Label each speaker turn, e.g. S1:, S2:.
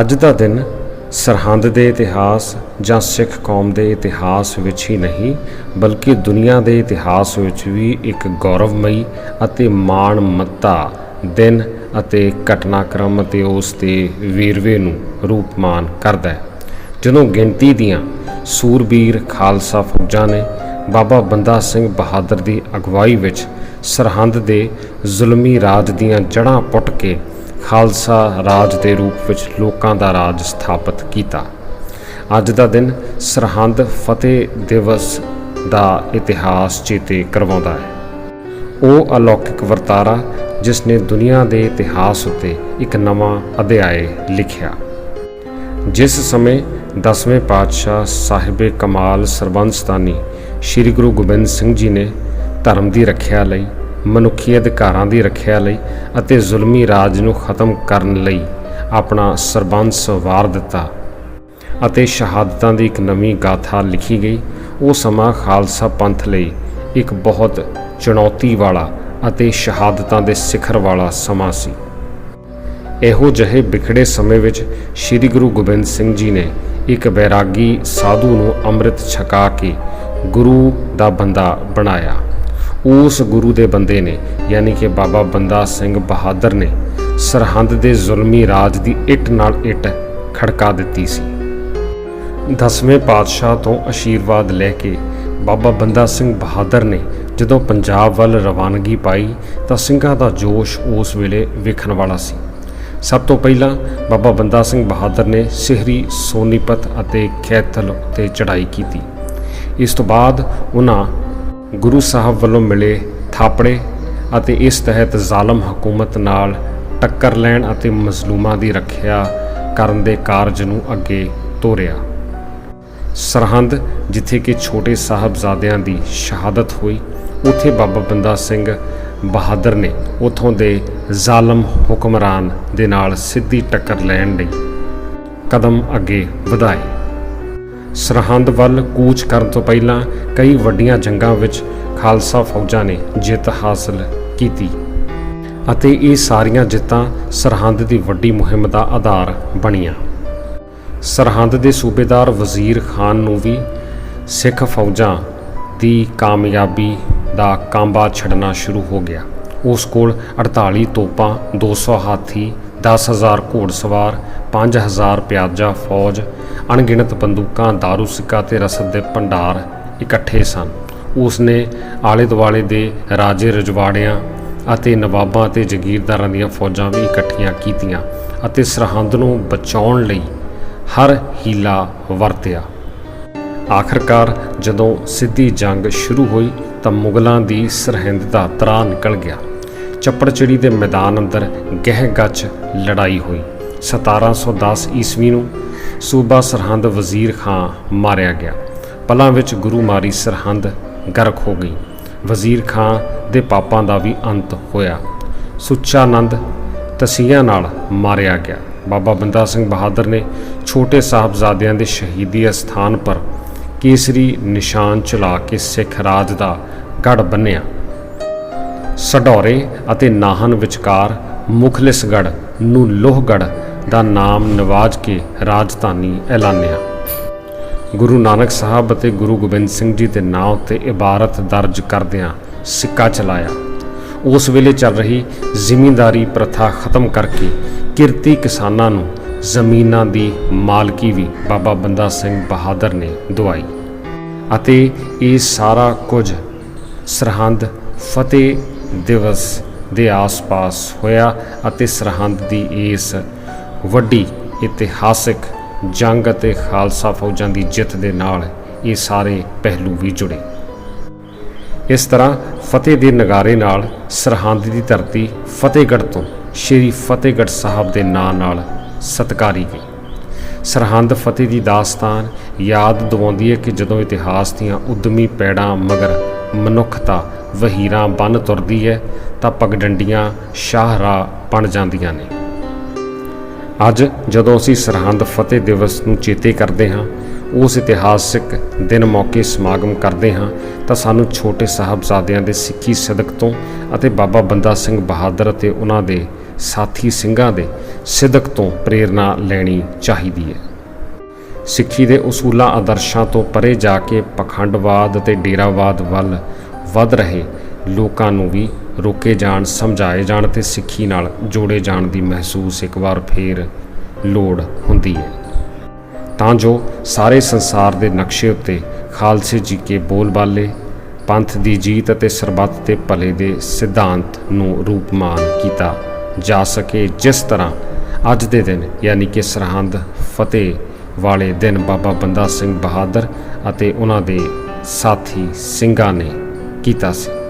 S1: ਅੱਜ ਦਾ ਦਿਨ ਸਰਹੰਦ ਦੇ ਇਤਿਹਾਸ ਜਾਂ ਸਿੱਖ ਕੌਮ ਦੇ ਇਤਿਹਾਸ ਵਿੱਚ ਹੀ ਨਹੀਂ, ਬਲਕਿ ਦੁਨੀਆ ਦੇ ਇਤਿਹਾਸ ਵਿੱਚ ਵੀ ਇੱਕ ਗੌਰਵਮਈ ਅਤੇ ਮਾਣ ਮੱਤਾ ਦਿਨ ਅਤੇ ਘਟਨਾਕ੍ਰਮ ਅਤੇ ਉਸ ਦੇ ਵੇਰਵੇ ਨੂੰ ਰੂਪਮਾਨ ਕਰਦਾ ਹੈ। ਜਦੋਂ ਗਿਣਤੀ ਦੀਆਂ ਸੂਰਬੀਰ ਖਾਲਸਾ ਫੌਜਾਂ ਨੇ ਬਾਬਾ ਬੰਦਾ ਸਿੰਘ ਬਹਾਦਰ ਦੀ ਅਗਵਾਈ ਵਿੱਚ ਸਰਹੰਦ ਦੇ ਜ਼ੁਲਮੀ ਰਾਜ ਦੀਆਂ ਜੜ੍ਹਾਂ ਪੁੱਟ ਕੇ ਖਾਲਸਾ ਰਾਜ ਦੇ ਰੂਪ ਵਿੱਚ ਲੋਕਾਂ ਦਾ ਰਾਜ ਸਥਾਪਿਤ ਕੀਤਾ। ਅੱਜ ਦਾ ਦਿਨ ਸਰਹੰਦ ਫਤਿਹ ਦਿਵਸ ਦਾ ਇਤਿਹਾਸ ਚੇਤੇ ਕਰਵਾਉਂਦਾ ਹੈ। ਉਹ ਅਲੌਕਿਕ ਵਰਤਾਰਾ ਜਿਸ ਨੇ ਦੁਨੀਆ ਦੇ ਇਤਿਹਾਸ ਉੱਤੇ ਇੱਕ ਨਵਾਂ ਅਧਿਆਇ ਲਿਖਿਆ। ਜਿਸ ਸਮੇਂ ਦਸਵੇਂ ਪਾਤਸ਼ਾਹ ਸਾਹਿਬੇ ਕਮਾਲ ਸਰਬੰਸਤਾਨੀ ਸ੍ਰੀ ਗੁਰੂ ਗੋਬਿੰਦ ਸਿੰਘ ਜੀ ਨੇ ਧਰਮ ਦੀ ਰੱਖਿਆ ਲਈ ਮਨੁੱਖੀ ਅਧਿਕਾਰਾਂ ਦੀ ਰੱਖਿਆ ਲਈ ਅਤੇ ਜ਼ੁਲਮੀ ਰਾਜ ਨੂੰ ਖਤਮ ਕਰਨ ਲਈ ਆਪਣਾ ਸਰਬੰਸ ਵਾਰ ਦਿੱਤਾ ਅਤੇ ਸ਼ਹਾਦਤਾਂ ਦੀ ਇੱਕ ਨਵੀਂ ਗਾਥਾ ਲਿਖੀ ਗਈ। ਉਹ ਸਮਾਂ ਖਾਲਸਾ ਪੰਥ ਲਈ ਇੱਕ ਬਹੁਤ ਚੁਣੌਤੀ ਵਾਲਾ ਅਤੇ ਸ਼ਹਾਦਤਾਂ ਦੇ ਸਿਖਰ ਵਾਲਾ ਸਮਾਂ ਸੀ। ਇਹੋ ਜਿਹੇ ਵਿਖੜੇ ਸਮੇਂ ਵਿੱਚ ਸ੍ਰੀ ਗੁਰੂ ਗੋਬਿੰਦ ਸਿੰਘ ਜੀ ਨੇ ਇੱਕ ਬੈਰਾਗੀ ਸਾਧੂ ਨੂੰ ਅੰਮ੍ਰਿਤ ਛਕਾ ਕੇ ਗੁਰੂ ਦਾ ਬੰਦਾ ਬਣਾਇਆ। ਉਸ ਗੁਰੂ ਦੇ ਬੰਦੇ ਨੇ, ਯਾਨੀ ਕਿ ਬਾਬਾ ਬੰਦਾ ਸਿੰਘ ਬਹਾਦਰ ਨੇ, ਸਰਹੰਦ ਦੇ ਜ਼ੁਲਮੀ ਰਾਜ ਦੀ ਇੱਟ ਨਾਲ ਇੱਟ ਖੜਕਾ ਦਿੱਤੀ ਸੀ। ਦਸਵੇਂ ਪਾਤਸ਼ਾਹ ਤੋਂ ਆਸ਼ੀਰਵਾਦ ਲੈ ਕੇ ਬਾਬਾ ਬੰਦਾ ਸਿੰਘ ਬਹਾਦਰ ਨੇ ਜਦੋਂ ਪੰਜਾਬ ਵੱਲ ਰਵਾਨਗੀ ਪਾਈ, ਤਾਂ ਸਿੰਘਾਂ ਦਾ ਜੋਸ਼ ਉਸ ਵੇਲੇ ਵੇਖਣ ਵਾਲਾ ਸੀ। ਸਭ ਤੋਂ ਪਹਿਲਾਂ ਬਾਬਾ ਬੰਦਾ ਸਿੰਘ ਬਹਾਦਰ ਨੇ ਸਿਹਰੀ, ਸੋਨੀਪਤ ਅਤੇ ਖੈਥਲ 'ਤੇ ਚੜ੍ਹਾਈ ਕੀਤੀ। ਇਸ ਤੋਂ ਬਾਅਦ ਉਹਨਾਂ ਗੁਰੂ ਸਾਹਿਬ ਵੱਲੋਂ ਮਿਲੇ ਥਾਪੜੇ ਅਤੇ ਇਸ ਤਹਿਤ ਜ਼ਾਲਮ ਹਕੂਮਤ ਨਾਲ ਟੱਕਰ ਲੈਣ ਅਤੇ ਮਜ਼ਲੂਮਾਂ ਦੀ ਰੱਖਿਆ ਕਰਨ ਦੇ ਕਾਰਜ ਨੂੰ ਅੱਗੇ ਤੋਰਿਆ। ਸਰਹੰਦ, ਜਿੱਥੇ ਕਿ ਛੋਟੇ ਸਾਹਿਬਜ਼ਾਦਿਆਂ ਦੀ ਸ਼ਹਾਦਤ ਹੋਈ, ਉੱਥੇ ਬਾਬਾ ਬੰਦਾ ਸਿੰਘ ਬਹਾਦਰ ਨੇ ਉਥੋਂ ਦੇ ਜ਼ਾਲਮ ਹੁਕਮਰਾਨ ਦੇ ਨਾਲ ਸਿੱਧੀ ਟੱਕਰ ਲੈਣ ਲਈ ਕਦਮ ਅੱਗੇ ਵਧਾਏ। ਸਰਹੰਦ ਵੱਲ ਕੂਚ ਕਰਨ ਤੋਂ ਪਹਿਲਾਂ ਕਈ ਵੱਡੀਆਂ ਜੰਗਾਂ ਵਿੱਚ ਖਾਲਸਾ ਫੌਜਾਂ ਨੇ ਜਿੱਤ ਹਾਸਲ ਕੀਤੀ। ਅਤੇ ਇਹ ਸਾਰੀਆਂ ਜਿੱਤਾਂ ਸਰਹੰਦ ਦੀ ਵੱਡੀ ਮੁਹਿੰਮ ਦਾ ਆਧਾਰ ਬਣੀਆਂ। ਸਰਹੰਦ ਦੇ ਸੂਬੇਦਾਰ ਵਜ਼ੀਰ ਖਾਨ ਨੂੰ ਵੀ ਸਿੱਖ ਫੌਜਾਂ ਦੀ ਕਾਮਯਾਬੀ ਦਾ ਕਾਂਬਾ ਛੱਡਣਾ ਸ਼ੁਰੂ ਹੋ ਗਿਆ। ਉਸ ਕੋਲ 48 ਤੋਪਾਂ 200 ਹਾਥੀ 10000 ਘੋੜਸਵਾਰ 5000 ਪਿਆਜ਼ਾ ਫੌਜ, ਅਣਗਿਣਤ ਬੰਦੂਕਾਂ, ਦਾਰੂ ਸਿੱਕਾ ਤੇ ਰਸਦ ਦੇ ਭੰਡਾਰ ਇਕੱਠੇ ਸਨ। ਉਸ ਨੇ ਆਲੇ ਦੁਆਲੇ ਦੇ ਰਾਜੇ ਰਜਵਾੜਿਆਂ ਅਤੇ ਨਵਾਬਾਂ ਅਤੇ ਜ਼ਗੀਰਦਾਰਾਂ ਦੀਆਂ ਫੌਜਾਂ ਵੀ ਇਕੱਠੀਆਂ ਕੀਤੀਆਂ ਅਤੇ ਸਰਹੰਦ ਨੂੰ ਬਚਾਉਣ ਲਈ ਹਰ ਹੀਲਾ ਵਰਤਿਆ। ਆਖਰਕਾਰ ਜਦੋਂ ਸਿੱਧੀ ਜੰਗ ਸ਼ੁਰੂ ਹੋਈ ਤਾਂ ਮੁਗਲਾਂ ਦੀ ਸਰਹੰਦ ਦਾ ਤਰਾ ਨਿਕਲ ਗਿਆ। ਚੱਪੜਚਿੜੀ ਦੇ ਮੈਦਾਨ ਅੰਦਰ ਗਹਿ ਗੱਚ ਲੜਾਈ ਹੋਈ। 1710 ਈਸਵੀ ਨੂੰ ਸੂਬਾ ਸਰਹੰਦ ਵਜ਼ੀਰ ਖਾਂ ਮਾਰਿਆ ਗਿਆ। ਪਲਾਂ ਵਿੱਚ ਗੁਰੂ ਮਾਰੀ ਸਰਹੰਦ ਗਰਕ ਹੋ ਗਈ। ਵਜ਼ੀਰ ਖਾਂ ਦੇ ਪਾਪਾਂ ਦਾ ਵੀ ਅੰਤ ਹੋਇਆ। ਸੁੱਚਾਨੰਦ ਤਸੀਆਂ ਨਾਲ ਮਾਰਿਆ ਗਿਆ। ਬਾਬਾ ਬੰਦਾ ਸਿੰਘ ਬਹਾਦਰ ਨੇ ਛੋਟੇ ਸਾਹਿਬਜ਼ਾਦਿਆਂ ਦੇ ਸ਼ਹੀਦੀ ਅਸਥਾਨ ਪਰ ਕੇਸਰੀ ਨਿਸ਼ਾਨ ਚਲਾ ਕੇ ਸਿੱਖ ਰਾਜ ਦਾ ਗੜ ਬੰਨਿਆ ਸਡੌਰੇ ਅਤੇ ਨਾਹਨ ਵਿਚਕਾਰ ਮੁਖਲਿਸਗੜ ਨੂੰ ਲੋਹਗੜ ਦਾ ਨਾਮ ਨਿਵਾਜ ਕੇ ਰਾਜਧਾਨੀ ਐਲਾਨਿਆ। ਗੁਰੂ ਨਾਨਕ ਸਾਹਿਬ ਅਤੇ ਗੁਰੂ ਗੋਬਿੰਦ ਸਿੰਘ ਜੀ ਦੇ ਨਾਂ ਉੱਤੇ ਇਬਾਰਤ ਦਰਜ ਕਰਦਿਆਂ ਸਿੱਕਾ ਚਲਾਇਆ। ਉਸ ਵੇਲੇ ਚੱਲ ਰਹੀ ਜ਼ਿਮੀਂਦਾਰੀ ਪ੍ਰਥਾ ਖਤਮ ਕਰਕੇ ਕਿਰਤੀ ਕਿਸਾਨਾਂ ਨੂੰ ਜ਼ਮੀਨਾਂ ਦੀ ਮਾਲਕੀ ਵੀ ਬਾਬਾ ਬੰਦਾ ਸਿੰਘ ਬਹਾਦਰ ਨੇ ਦਵਾਈ। ਅਤੇ ਇਹ ਸਾਰਾ ਕੁਝ ਸਰਹੰਦ ਫਤਿਹ ਦਿਵਸ ਦੇ ਆਸ-ਪਾਸ ਹੋਇਆ ਅਤੇ ਸਰਹੰਦ ਦੀ ਇਸ ਵੱਡੀ ਇਤਿਹਾਸਿਕ ਜੰਗ ਅਤੇ ਖਾਲਸਾ ਫੌਜਾਂ ਦੀ ਜਿੱਤ ਦੇ ਨਾਲ ਇਹ ਸਾਰੇ ਪਹਿਲੂ ਵੀ ਜੁੜੇ। ਇਸ ਤਰ੍ਹਾਂ ਫਤਿਹ ਦੇ ਨਗਾਰੇ ਨਾਲ ਸਰਹੰਦ ਦੀ ਧਰਤੀ ਫਤਿਹਗੜ੍ਹ ਤੋਂ ਸ਼੍ਰੀ ਫਤਿਹਗੜ੍ਹ ਸਾਹਿਬ ਦੇ ਨਾਂ ਨਾਲ ਸਤਕਾਰੀ ਗਈ। ਸਰਹੰਦ ਫਤਿਹ ਦੀ ਦਾਸਤਾਨ ਯਾਦ ਦਿਵਾਉਂਦੀ ਹੈ ਕਿ ਜਦੋਂ ਇਤਿਹਾਸ ਦੀਆਂ ਉਦਮੀ ਪੈੜਾਂ ਮਗਰ ਮਨੁੱਖਤਾ ਵਹੀਰਾਂ ਬਨ ਤੁਰਦੀ ਹੈ ਤਾਂ ਪਗਡੰਡੀਆਂ ਸ਼ਾਹਰਾ ਬਣ ਜਾਂਦੀਆਂ ਨੇ। ਅੱਜ ਜਦੋਂ ਅਸੀਂ ਸਰਹੰਦ ਫਤਿਹ ਦਿਵਸ ਨੂੰ ਚੇਤੇ ਕਰਦੇ ਹਾਂ, ਉਸ ਇਤਿਹਾਸਿਕ ਦਿਨ ਮੌਕੇ ਸਮਾਗਮ ਕਰਦੇ ਹਾਂ, ਤਾਂ ਸਾਨੂੰ ਛੋਟੇ ਸਾਹਿਬਜ਼ਾਦਿਆਂ ਦੇ ਸਿੱਖੀ ਸਦਕ ਤੋਂ ਅਤੇ ਬਾਬਾ ਬੰਦਾ ਸਿੰਘ ਬਹਾਦਰ ਅਤੇ ਉਹਨਾਂ ਦੇ ਸਾਥੀ ਸਿੰਘਾਂ ਦੇ ਸਿਦਕ ਤੋਂ ਪ੍ਰੇਰਣਾ ਲੈਣੀ ਚਾਹੀਦੀ ਹੈ ਸਿੱਖੀ ਦੇ ਉਸੂਲਾਂ ਆਦਰਸ਼ਾਂ ਤੋਂ ਪਰੇ ਜਾ ਕੇ ਪਖੰਡਵਾਦ ਅਤੇ ਡੇਰਾਵਾਦ ਵੱਲ ਵੱਧ ਰਹੇ ਲੋਕਾਂ ਨੂੰ ਵੀ ਰੋਕੇ ਜਾਣ, ਸਮਝਾਏ ਜਾਣ ਤੇ ਸਿੱਖੀ ਨਾਲ ਜੋੜੇ ਜਾਣ ਦੀ ਮਹਿਸੂਸ ਇੱਕ ਵਾਰ ਫੇਰ ਲੋੜ ਹੁੰਦੀ ਹੈ। ਤਾਂ ਜੋ ਸਾਰੇ ਸੰਸਾਰ ਦੇ ਨਕਸ਼ੇ ਉੱਤੇ ਖਾਲਸੇ ਜੀ ਕੇ ਬੋਲਬਾਲੇ ਪੰਥ ਦੀ ਜੀਤ ਅਤੇ ਸਰਬੱਤ ਤੇ ਭਲੇ ਦੇ ਸਿਧਾਂਤ ਨੂੰ ਰੂਪਮਾਨ ਕੀਤਾ ਜਾ ਸਕੇ, ਜਿਸ ਤਰ੍ਹਾਂ ਅੱਜ ਦੇ ਦਿਨ ਯਾਨੀ ਕਿ ਸਰਹੰਦ, ਫਤਿਹ ਵਾਲੇ ਦਿਨ ਬਾਬਾ ਬੰਦਾ ਸਿੰਘ ਬਹਾਦਰ ਅਤੇ ਉਹਨਾਂ ਦੇ ਸਾਥੀ ਸਿੰਘਾਂ ਨੇ ਕੀਤਾ ਸੀ।